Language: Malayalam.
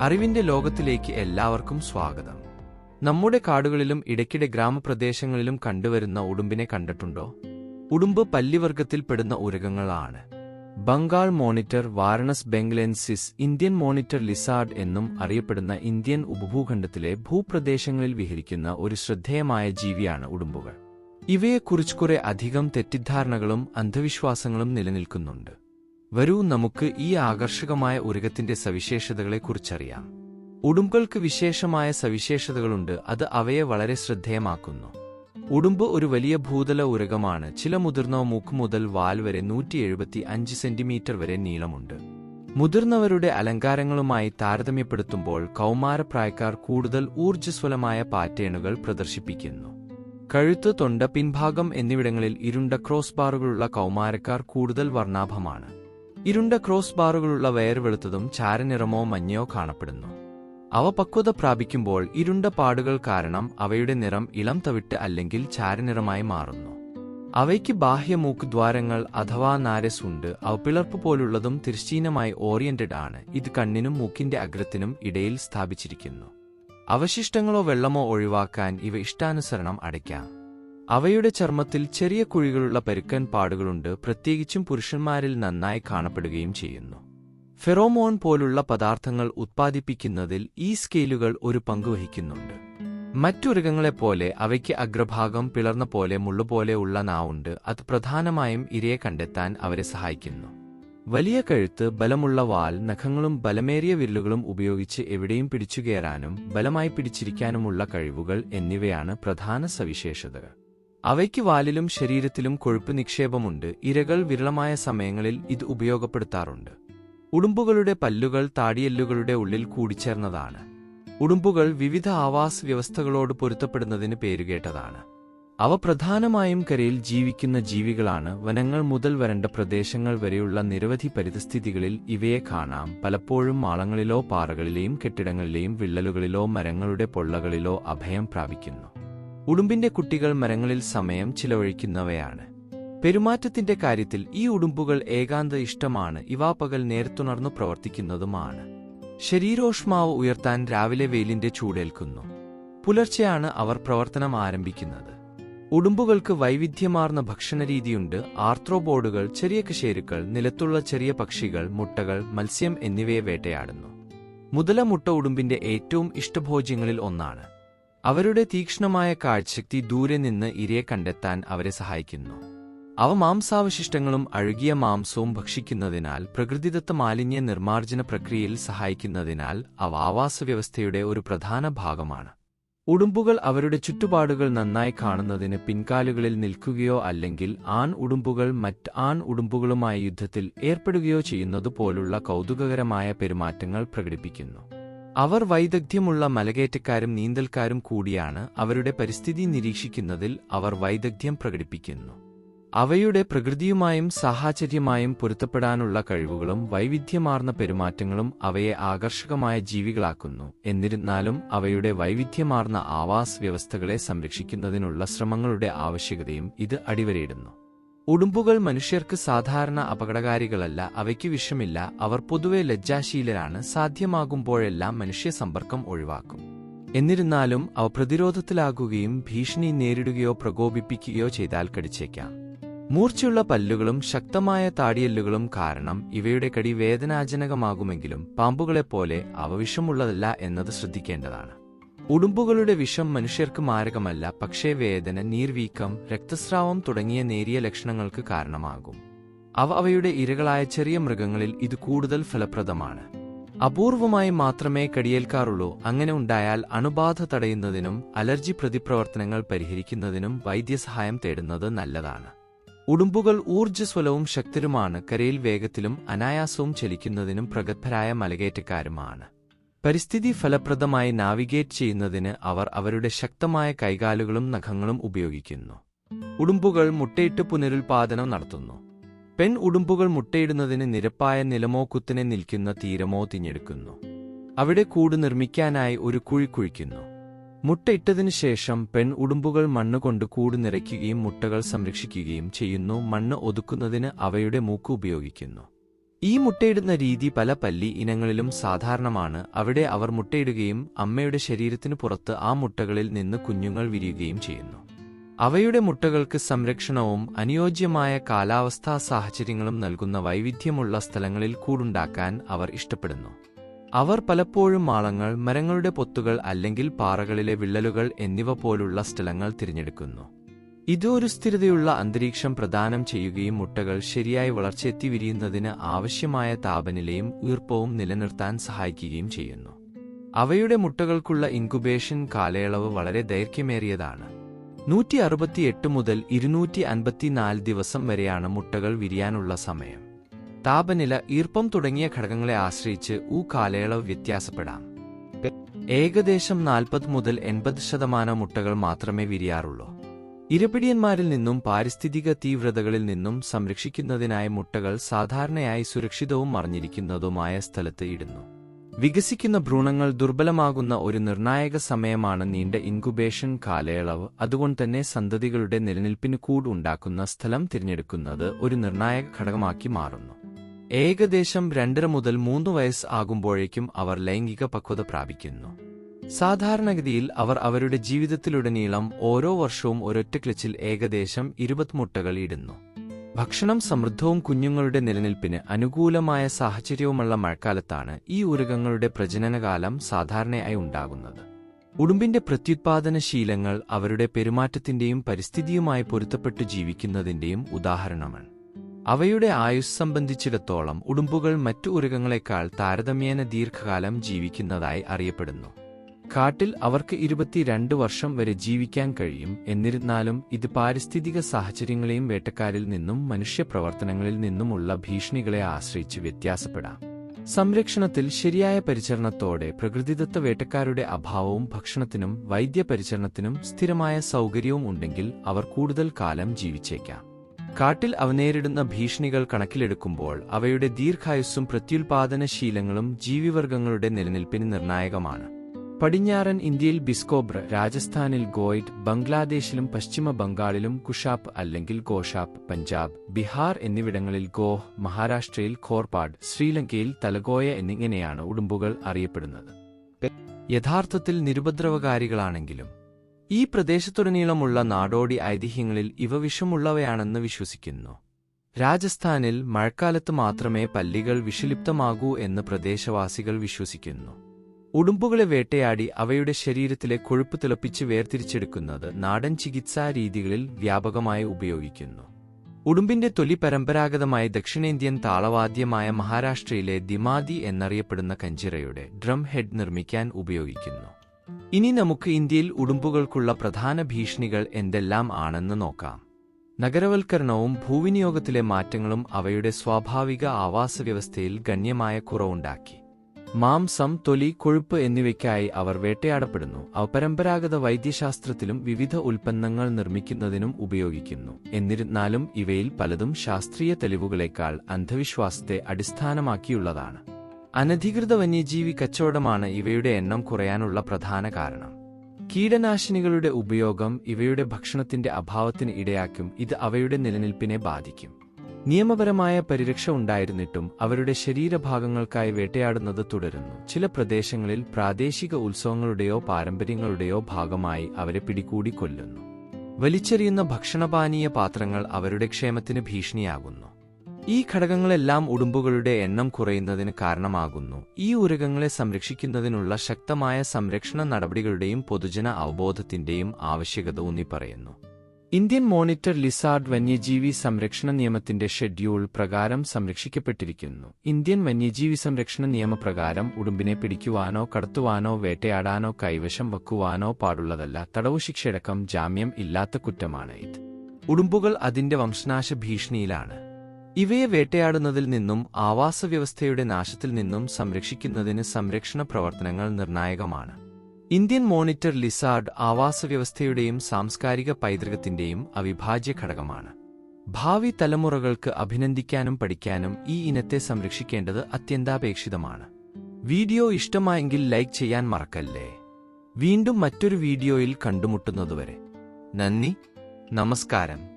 അറിവിന്റെ ലോകത്തിലേക്ക് എല്ലാവർക്കും സ്വാഗതം. നമ്മുടെ കാടുകളിലും ഇടയ്ക്കിടെ ഗ്രാമപ്രദേശങ്ങളിലും കണ്ടുവരുന്ന ഉടുമ്പിനെ കണ്ടിട്ടുണ്ടോ? ഉടുമ്പ് പല്ലിവർഗത്തിൽപ്പെടുന്ന ഉരകങ്ങളാണ്. Bengal monitor Varanus bengalensis Indian monitor lizard എന്നും അറിയപ്പെടുന്ന ഇന്ത്യൻ ഉപഭൂഖണ്ഡത്തിലെ ഭൂപ്രദേശങ്ങളിൽ വിഹരിക്കുന്ന ഒരു ശ്രദ്ധേയമായ ജീവിയാണ് ഉടുമ്പുകൾ. ഇവയെക്കുറിച്ച് കുറെ അധികം തെറ്റിദ്ധാരണകളും അന്ധവിശ്വാസങ്ങളും നിലനിൽക്കുന്നുണ്ട്. വരൂ നമുക്ക് ഈ ആകർഷകമായ ഉരകത്തിന്റെ സവിശേഷതകളെക്കുറിച്ചറിയാം. ഉടുമ്പുകൾക്ക് വിശേഷമായ സവിശേഷതകളുണ്ട് അത് അവയെ വളരെ ശ്രദ്ധേയമാക്കുന്നു. ഉടുമ്പ് ഒരു വലിയ ഭൂതല ഉരകമാണ് ചില മുതിർന്ന മൂക്ക് മുതൽ വാൽ വരെ നൂറ്റി എഴുപത്തി അഞ്ച് സെന്റിമീറ്റർ വരെ നീളമുണ്ട്. മുതിർന്നവരുടെ അലങ്കാരങ്ങളുമായി താരതമ്യപ്പെടുത്തുമ്പോൾ കൗമാരപ്രായക്കാർ കൂടുതൽ ഊർജസ്വലമായ പാറ്റേണുകൾ പ്രദർശിപ്പിക്കുന്നു. കഴുത്ത് തൊണ്ട പിൻഭാഗം എന്നിവിടങ്ങളിൽ ഇരുണ്ട ക്രോസ് ബാറുകളുള്ള കൗമാരക്കാർ കൂടുതൽ വർണാഭമാണ്. ഇരുണ്ട ക്രോസ് ബാറുകളുള്ള വയർ വെളുത്തതും ചാരനിറമോ മഞ്ഞയോ കാണപ്പെടുന്നു. അവ പക്വത പ്രാപിക്കുമ്പോൾ ഇരുണ്ട പാടുകൾ കാരണം അവയുടെ നിറം ഇളം തവിട്ട് അല്ലെങ്കിൽ ചാരനിറമായി മാറുന്നു. അവയ്ക്ക് ബാഹ്യ മൂക്കുദ്വാരങ്ങൾ അഥവാ നാരസ് ഉണ്ട് അവ പിളർപ്പ് പോലുള്ളതും തിരശ്ചീനമായി ഓറിയന്റഡ് ആണ്. ഇത് കണ്ണിനും മൂക്കിന്റെ അഗ്രത്തിനും ഇടയിൽ സ്ഥാപിച്ചിരിക്കുന്നു. അവശിഷ്ടങ്ങളോ വെള്ളമോ ഒഴിവാക്കാൻ ഇവ ഇഷ്ടാനുസരണം അടയ്ക്കാം. അവയുടെ ചർമ്മത്തിൽ ചെറിയ കുഴികളുള്ള പരുക്കൻ പാടുകളുണ്ട്. പ്രത്യേകിച്ചും പുരുഷന്മാരിൽ നന്നായി കാണപ്പെടുകയും ചെയ്യുന്നു. ഫെറോമോൺ പോലുള്ള പദാർത്ഥങ്ങൾ ഉത്പാദിപ്പിക്കുന്നതിൽ ഈ സ്കെയിലുകൾ ഒരു പങ്കുവഹിക്കുന്നുണ്ട് മറ്റുരകങ്ങളെപ്പോലെ അവയ്ക്ക് അഗ്രഭാഗം പിളർന്ന പോലെ മുള്ളുപോലെ ഉള്ള നാവുണ്ട്. അത് പ്രധാനമായും ഇരയെ കണ്ടെത്താൻ അവരെ സഹായിക്കുന്നു. വലിയ കഴുത്ത് ബലമുള്ള വാൽ നഖങ്ങളും ബലമേറിയ വിരലുകളും ഉപയോഗിച്ച് എവിടെയും പിടിച്ചുകയറാനും ബലമായി പിടിച്ചിരിക്കാനുമുള്ള കഴിവുകൾ എന്നിവയാണ് പ്രധാന സവിശേഷതകൾ. അവയ്ക്ക് വാലിലും ശരീരത്തിലും കൊഴുപ്പ് നിക്ഷേപമുണ്ട്. ഇരകൾ വിരളമായ സമയങ്ങളിൽ ഇത് ഉപയോഗപ്പെടുത്താറുണ്ട്. ഉടുമ്പുകളുടെ പല്ലുകൾ താടിയെല്ലുകളുടെ ഉള്ളിൽ കൂടിച്ചേർന്നതാണ്. ഉടുമ്പുകൾ വിവിധ ആവാസ വ്യവസ്ഥകളോട് പൊരുത്തപ്പെടുന്നതിന് പേരുകേട്ടതാണ്. അവ പ്രധാനമായും കരയിൽ ജീവിക്കുന്ന ജീവികളാണ്. വനങ്ങൾ മുതൽ വരണ്ട പ്രദേശങ്ങൾ വരെയുള്ള നിരവധി പരിതസ്ഥിതികളിൽ ഇവയെ കാണാം. പലപ്പോഴും മാളങ്ങളിലോ പാറകളിലെയും കെട്ടിടങ്ങളിലെയും വിള്ളലുകളിലോ മരങ്ങളുടെ പൊള്ളകളിലോ അഭയം പ്രാപിക്കുന്നു. ഉടുമ്പിന്റെ കുട്ടികൾ മരങ്ങളിൽ സമയം ചിലവഴിക്കുന്നവയാണ്. പെരുമാറ്റത്തിന്റെ കാര്യത്തിൽ ഈ ഉടുമ്പുകൾ ഏകാന്ത ഇഷ്ടമാണ്. ഇവ നേരത്തുണർന്നു പ്രവർത്തിക്കുന്നതുമാണ്. ശരീരോഷ്മാവ് ഉയർത്താൻ രാവിലെ വെയിലിന്റെ ചൂടേൽക്കുന്നു. പുലർച്ചെയാണ് അവർ പ്രവർത്തനം ആരംഭിക്കുന്നത്. ഉടുമ്പുകൾക്ക് വൈവിധ്യമാർന്ന ഭക്ഷണരീതിയുണ്ട്. ആർത്രോബോർഡുകൾ ചെറിയ കശേരുക്കൾ നിലത്തുള്ള ചെറിയ പക്ഷികൾ മുട്ടകൾ മത്സ്യം എന്നിവയെ വേട്ടയാടുന്നു. മുതല മുട്ട ഉടുമ്പിന്റെ ഏറ്റവും ഇഷ്ടഭോജ്യങ്ങളിൽ ഒന്നാണ്. അവരുടെ തീക്ഷ്ണമായ കാഴ്ചശക്തി ദൂരെ നിന്ന് ഇരയെ കണ്ടെത്താൻ അവരെ സഹായിക്കുന്നു. അവ മാംസാവശിഷ്ടങ്ങളും അഴുകിയ മാംസവും ഭക്ഷിക്കുന്നതിനാൽ പ്രകൃതിദത്ത മാലിന്യ നിർമ്മാർജന പ്രക്രിയയിൽ സഹായിക്കുന്നതിനാൽ അവ ആവാസവ്യവസ്ഥയുടെ ഒരു പ്രധാന ഭാഗമാണ്. ഉടുമ്പുകൾ അവരുടെ ചുറ്റുപാടുകൾ നന്നായി കാണുന്നതിന് പിൻകാലുകളിൽ നിൽക്കുകയോ അല്ലെങ്കിൽ ആൺ ഉടുമ്പുകൾ മറ്റ് ആൺ ഉടുമ്പുകളുമായി യുദ്ധത്തിൽ ഏർപ്പെടുകയോ ചെയ്യുന്നതുപോലുള്ള കൗതുകകരമായ പെരുമാറ്റങ്ങൾ പ്രകടിപ്പിക്കുന്നു. അവർ വൈദഗ്ധ്യമുള്ള മലകയറ്റക്കാരും നീന്തൽക്കാരും കൂടിയാണ് അവരുടെ പരിസ്ഥിതി നിരീക്ഷിക്കുന്നതിൽ അവർ വൈദഗ്ധ്യം പ്രകടിപ്പിക്കുന്നു. അവയുടെ പ്രകൃതിയുമായും സാഹചര്യമായും പൊരുത്തപ്പെടാനുള്ള കഴിവുകളും വൈവിധ്യമാർന്ന പെരുമാറ്റങ്ങളും അവയെ ആകർഷകമായ ജീവികളാക്കുന്നു. എന്നിരുന്നാലും അവയുടെ വൈവിധ്യമാർന്ന ആവാസ് വ്യവസ്ഥകളെ സംരക്ഷിക്കുന്നതിനുള്ള ശ്രമങ്ങളുടെ ആവശ്യകതയും ഇത് അടിവരയിടുന്നു. ഉടുമ്പുകൾ മനുഷ്യർക്ക് സാധാരണ അപകടകാരികളല്ല അവയ്ക്ക് വിഷമില്ല അവർ പൊതുവെ ലജ്ജാശീലരാണ് സാധ്യമാകുമ്പോഴെല്ലാം മനുഷ്യ സമ്പർക്കം ഒഴിവാക്കും. എന്നിരുന്നാലും അവ പ്രതിരോധത്തിലാകുകയും ഭീഷണി നേരിടുകയോ പ്രകോപിപ്പിക്കുകയോ ചെയ്താൽ കടിച്ചേക്കാം. മൂർച്ചയുള്ള പല്ലുകളും ശക്തമായ താടിയല്ലുകളും കാരണം ഇവയുടെ കടി വേദനാജനകമാകുമെങ്കിലും പാമ്പുകളെപ്പോലെ അവ വിഷമുള്ളതല്ല എന്നത് ശ്രദ്ധിക്കേണ്ടതാണ്. ഉടുമ്പുകളുടെ വിഷം മനുഷ്യർക്ക് മാരകമല്ല പക്ഷേ വേദന നീർവീക്കം രക്തസ്രാവം തുടങ്ങിയ നേരിയ ലക്ഷണങ്ങൾക്ക് കാരണമാകും. അവ അവയുടെ ഇരകളായ ചെറിയ മൃഗങ്ങളിൽ ഇത് കൂടുതൽ ഫലപ്രദമാണ്. അപൂർവമായി മാത്രമേ കടിയേൽക്കാറുള്ളൂ. അങ്ങനെ ഉണ്ടായാൽ അണുബാധ തടയുന്നതിനും അലർജി പ്രതിപ്രവർത്തനങ്ങൾ പരിഹരിക്കുന്നതിനും വൈദ്യസഹായം തേടുന്നത് നല്ലതാണ്. ഉടുമ്പുകൾ ഊർജസ്വലവും ശക്തരുമാണ് കരയിൽ വേഗത്തിലും അനായാസവും ചലിക്കുന്നതിനും പ്രഗത്ഭരായ മലകയറ്റക്കാരുമാണ്. പരിസ്ഥിതി ഫലപ്രദമായി നാവിഗേറ്റ് ചെയ്യുന്നതിന് അവർ അവരുടെ ശക്തമായ കൈകാലുകളും നഖങ്ങളും ഉപയോഗിക്കുന്നു. ഉടുമ്പുകൾ മുട്ടയിട്ട് പുനരുൽപാദനം നടത്തുന്നു. പെൺ ഉടുമ്പുകൾ മുട്ടയിടുന്നതിന് നിരപ്പായ നിലമോ കുത്തിനെ നിൽക്കുന്ന തീരമോ തിഞ്ഞെടുക്കുന്നു. അവിടെ കൂട് നിർമ്മിക്കാനായി ഒരു കുഴി കുഴിക്കുന്നു. മുട്ടയിട്ടതിനു ശേഷം പെൺ ഉടുമ്പുകൾ മണ്ണുകൊണ്ട് കൂട് നിറയ്ക്കുകയും മുട്ടകൾ സംരക്ഷിക്കുകയും ചെയ്യുന്നു. മണ്ണ് ഒതുക്കുന്നതിന് അവയുടെ മൂക്ക് ഉപയോഗിക്കുന്നു. ഈ മുട്ടയിടുന്ന രീതി പല പല്ലി ഇനങ്ങളിലും സാധാരണമാണ്. അവിടെ അവർ മുട്ടയിടുകയും അമ്മയുടെ ശരീരത്തിന് പുറത്ത് ആ മുട്ടകളിൽ നിന്ന് കുഞ്ഞുങ്ങൾ വിരിയുകയും ചെയ്യുന്നു. അവയുടെ മുട്ടകൾക്ക് സംരക്ഷണവും അനുയോജ്യമായ കാലാവസ്ഥാ സാഹചര്യങ്ങളും നൽകുന്ന വൈവിധ്യമുള്ള സ്ഥലങ്ങളിൽ കൂടുണ്ടാക്കാൻ അവർ ഇഷ്ടപ്പെടുന്നു. അവർ പലപ്പോഴും മാളങ്ങൾ മരങ്ങളുടെ പൊത്തുകൾ അല്ലെങ്കിൽ പാറകളിലെ വിള്ളലുകൾ എന്നിവ പോലുള്ള സ്ഥലങ്ങൾ തിരഞ്ഞെടുക്കുന്നു. ഇത് ഒരു സ്ഥിരതയുള്ള അന്തരീക്ഷം പ്രദാനം ചെയ്യുകയും മുട്ടകൾ ശരിയായി വളർച്ചയെത്തി വിരിയുന്നതിന് ആവശ്യമായ താപനിലയും ഈർപ്പവും നിലനിർത്താൻ സഹായിക്കുകയും ചെയ്യുന്നു. അവയുടെ മുട്ടകൾക്കുള്ള ഇൻകുബേഷൻ കാലയളവ് വളരെ ദൈർഘ്യമേറിയതാണ്. നൂറ്റി അറുപത്തിയെട്ട് മുതൽ ഇരുന്നൂറ്റി അൻപത്തിനാല് ദിവസം വരെയാണ് മുട്ടകൾ വിരിയാനുള്ള സമയം. താപനില ഈർപ്പം തുടങ്ങിയ ഘടകങ്ങളെ ആശ്രയിച്ച് ഊ കാലയളവ് വ്യത്യാസപ്പെടാം. ഏകദേശം നാൽപ്പത് മുതൽ എൺപത് ശതമാനം മുട്ടകൾ മാത്രമേ വിരിയാറുള്ളൂ. ഇരപിടിയന്മാരിൽ നിന്നും പാരിസ്ഥിതിക തീവ്രതകളിൽ നിന്നും സംരക്ഷിക്കുന്നതിനായി മുട്ടകൾ സാധാരണയായി സുരക്ഷിതവും മറിഞ്ഞിരിക്കുന്നതുമായ സ്ഥലത്ത് ഇടുന്നു. വികസിക്കുന്ന ഭ്രൂണങ്ങൾ ദുർബലമാകുന്ന ഒരു നിർണായക സമയമാണ് നീണ്ട ഇൻകുബേഷൻ കാലയളവ്. അതുകൊണ്ട് തന്നെ സന്തതികളുടെ നിലനിൽപ്പിന് കൂട് ഉണ്ടാക്കുന്ന സ്ഥലം തിരഞ്ഞെടുക്കുന്നത് ഒരു നിർണായക ഘടകമാക്കി മാറുന്നു. ഏകദേശം രണ്ടര മുതൽ മൂന്ന് വയസ്സ് ആകുമ്പോഴേക്കും അവർ ലൈംഗിക പക്വത പ്രാപിക്കുന്നു. സാധാരണഗതിയിൽ അവർ അവരുടെ ജീവിതത്തിലുടനീളം ഓരോ വർഷവും ഒരൊറ്റ ക്ലച്ചിൽ ഏകദേശം ഇരുപത് മുട്ടകൾ ഇടുന്നു. ഭക്ഷണം സമൃദ്ധവും കുഞ്ഞുങ്ങളുടെ നിലനിൽപ്പിന് അനുകൂലമായ സാഹചര്യവുമുള്ള മഴക്കാലത്താണ് ഈ ഉരുകങ്ങളുടെ പ്രജനനകാലം സാധാരണയായി ഉണ്ടാകുന്നത്. ഉടുമ്പിന്റെ പ്രത്യുത്പാദന ശീലങ്ങൾ അവരുടെ പെരുമാറ്റത്തിന്റെയും പരിസ്ഥിതിയുമായി പൊരുത്തപ്പെട്ടു ജീവിക്കുന്നതിന്റെയും ഉദാഹരണമാണ്. അവയുടെ ആയുസ് സംബന്ധിച്ചിടത്തോളം ഉടുമ്പുകൾ മറ്റു ഉരുകങ്ങളെക്കാൾ താരതമ്യേന ദീർഘകാലം ജീവിക്കുന്നതായി അറിയപ്പെടുന്നു. കാട്ടിൽ അവർക്ക് ഇരുപത്തിരണ്ട് വർഷം വരെ ജീവിക്കാൻ കഴിയും എന്നിരുന്നാലും ഇത് പാരിസ്ഥിതിക സാഹചര്യങ്ങളെയും വേട്ടക്കാരിൽ നിന്നും മനുഷ്യപ്രവർത്തനങ്ങളിൽ നിന്നുമുള്ള ഭീഷണികളെ ആശ്രയിച്ച് വ്യത്യാസപ്പെടാം. സംരക്ഷണത്തിൽ ശരിയായ പരിചരണത്തോടെ പ്രകൃതിദത്ത വേട്ടക്കാരുടെ അഭാവവും ഭക്ഷണത്തിനും വൈദ്യപരിചരണത്തിനും സ്ഥിരമായ സൗകര്യവും ഉണ്ടെങ്കിൽ അവർ കൂടുതൽ കാലം ജീവിച്ചേക്കാം. കാട്ടിൽ അവ നേരിടുന്ന ഭീഷണികൾ കണക്കിലെടുക്കുമ്പോൾ അവയുടെ ദീർഘായുസ്സും പ്രത്യുൽപാദനശീലങ്ങളും ജീവിവർഗങ്ങളുടെ നിലനിൽപ്പിന് നിർണായകമാണ്. പടിഞ്ഞാറൻ ഇന്ത്യയിൽ ബിസ്കോബ്ര രാജസ്ഥാനിൽ ഗോയ്ഡ് ബംഗ്ലാദേശിലും പശ്ചിമ ബംഗാളിലും കുഷാപ്പ് അല്ലെങ്കിൽ ഗോഷാപ്പ് പഞ്ചാബ് ബിഹാർ എന്നിവിടങ്ങളിൽ ഗോഹ് മഹാരാഷ്ട്രയിൽ ഖോർപാഡ് ശ്രീലങ്കയിൽ തലഗോയ എന്നിങ്ങനെയാണ് ഉടുമ്പുകൾ അറിയപ്പെടുന്നത്. യഥാർത്ഥത്തിൽ നിരുപദ്രവകാരികളാണെങ്കിലും ഈ പ്രദേശത്തുടനീളമുള്ള നാടോടി ഐതിഹ്യങ്ങളിൽ ഇവ വിഷമുള്ളവയാണെന്ന് വിശ്വസിക്കുന്നു. രാജസ്ഥാനിൽ മഴക്കാലത്ത് മാത്രമേ പല്ലികൾ വിഷലിപ്തമാകൂ എന്ന് പ്രദേശവാസികൾ വിശ്വസിക്കുന്നു. ഉടുമ്പുകളെ വേട്ടയാടി അവയുടെ ശരീരത്തിലെ കൊഴുപ്പ് തിളപ്പിച്ച് വേർതിരിച്ചെടുക്കുന്നത് നാടൻ ചികിത്സാ രീതികളിൽ വ്യാപകമായി ഉപയോഗിക്കുന്നു. ഉടുമ്പിന്റെ തൊലി പരമ്പരാഗതമായി ദക്ഷിണേന്ത്യൻ താളവാദ്യമായ മഹാരാഷ്ട്രയിലെ ദിമാദി എന്നറിയപ്പെടുന്ന കഞ്ചിറയുടെ ഡ്രം ഹെഡ് നിർമ്മിക്കാൻ ഉപയോഗിക്കുന്നു. ഇനി നമുക്ക് ഇന്ത്യയിൽ ഉടുമ്പുകൾക്കുള്ള പ്രധാന ഭീഷണികൾ എന്തെല്ലാം ആണെന്ന് നോക്കാം. നഗരവൽക്കരണവും ഭൂവിനിയോഗത്തിലെ മാറ്റങ്ങളും അവയുടെ സ്വാഭാവിക ആവാസ വ്യവസ്ഥയിൽ ഗണ്യമായ കുറവുണ്ടാക്കി. മാംസം തൊലി കൊഴുപ്പ് എന്നിവയ്ക്കായി അവർ വേട്ടയാടപ്പെടുന്നു. അവ പരമ്പരാഗത വൈദ്യശാസ്ത്രത്തിലും വിവിധ ഉൽപ്പന്നങ്ങൾ നിർമ്മിക്കുന്നതിനും ഉപയോഗിക്കുന്നു. എന്നിരുന്നാലും ഇവയിൽ പലതും ശാസ്ത്രീയ തെളിവുകളേക്കാൾ അന്ധവിശ്വാസത്തെ അടിസ്ഥാനമാക്കിയുള്ളതാണ്. അനധികൃത വന്യജീവി കച്ചവടമാണ് ഇവയുടെ എണ്ണം കുറയാനുള്ള പ്രധാന കാരണം. കീടനാശിനികളുടെ ഉപയോഗം ഇവയുടെ ഭക്ഷണത്തിന്റെ അഭാവത്തിന് ഇടയാക്കും. ഇത് അവയുടെ നിലനിൽപ്പിനെ ബാധിക്കും. നിയമപരമായ പരിരക്ഷ ഉണ്ടായിരുന്നിട്ടും അവരുടെ ശരീരഭാഗങ്ങൾക്കായി വേട്ടയാടുന്നത് തുടരുന്നു. ചില പ്രദേശങ്ങളിൽ പ്രാദേശിക ഉത്സവങ്ങളുടെയോ പാരമ്പര്യങ്ങളുടെയോ ഭാഗമായി അവരെ പിടികൂടി കൊല്ലുന്നു. വലിച്ചെറിയുന്ന ഭക്ഷണപാനീയ പാത്രങ്ങൾ അവരുടെ ക്ഷേമത്തിന് ഭീഷണിയാകുന്നു. ഈ ഘടകങ്ങളെല്ലാം ഉടുമ്പുകളുടെ എണ്ണം കുറയുന്നതിന് കാരണമാകുന്നു. ഈ ഉരകങ്ങളെ സംരക്ഷിക്കുന്നതിനുള്ള ശക്തമായ സംരക്ഷണ നടപടികളുടെയും പൊതുജന അവബോധത്തിന്റെയും ആവശ്യകത ഊന്നിപ്പറയുന്നു. ഇന്ത്യൻ മോണിറ്റർ ലിസാർഡ് വന്യജീവി സംരക്ഷണ നിയമത്തിന്റെ ഷെഡ്യൂൾ പ്രകാരം സംരക്ഷിക്കപ്പെട്ടിരിക്കുന്നു. ഇന്ത്യൻ വന്യജീവി സംരക്ഷണ നിയമപ്രകാരം ഉടുമ്പിനെ പിടിക്കുവാനോ കടത്തുവാനോ വേട്ടയാടാനോ കൈവശം വെക്കുവാനോ പാടുള്ളതല്ല തടവു ശിക്ഷയടക്കം ജാമ്യം ഇല്ലാത്ത കുറ്റമാണ് ഇത്. ഉടുമ്പുകൾ അതിന്റെ വംശനാശ ഭീഷണിയിലാണ്. ഇവയെ വേട്ടയാടുന്നതിൽ നിന്നും ആവാസവ്യവസ്ഥയുടെ നാശത്തിൽ നിന്നും സംരക്ഷിക്കുന്നതിന് സംരക്ഷണ പ്രവർത്തനങ്ങൾ നിർണായകമാണ്. ഇന്ത്യൻ മോണിറ്റർ ലിസാർഡ് ആവാസവ്യവസ്ഥയുടെയും സാംസ്കാരിക പൈതൃകത്തിന്റെയും അവിഭാജ്യ ഘടകമാണ്. ഭാവി തലമുറകൾക്ക് അഭിനന്ദിക്കാനും പഠിക്കാനും ഈ ഇനത്തെ സംരക്ഷിക്കേണ്ടത് അത്യന്താപേക്ഷിതമാണ്. വീഡിയോ ഇഷ്ടമായെങ്കിൽ ലൈക്ക് ചെയ്യാൻ മറക്കല്ലേ? വീണ്ടും മറ്റൊരു വീഡിയോയിൽ കണ്ടുമുട്ടുന്നതുവരെ. നന്ദി. നമസ്കാരം.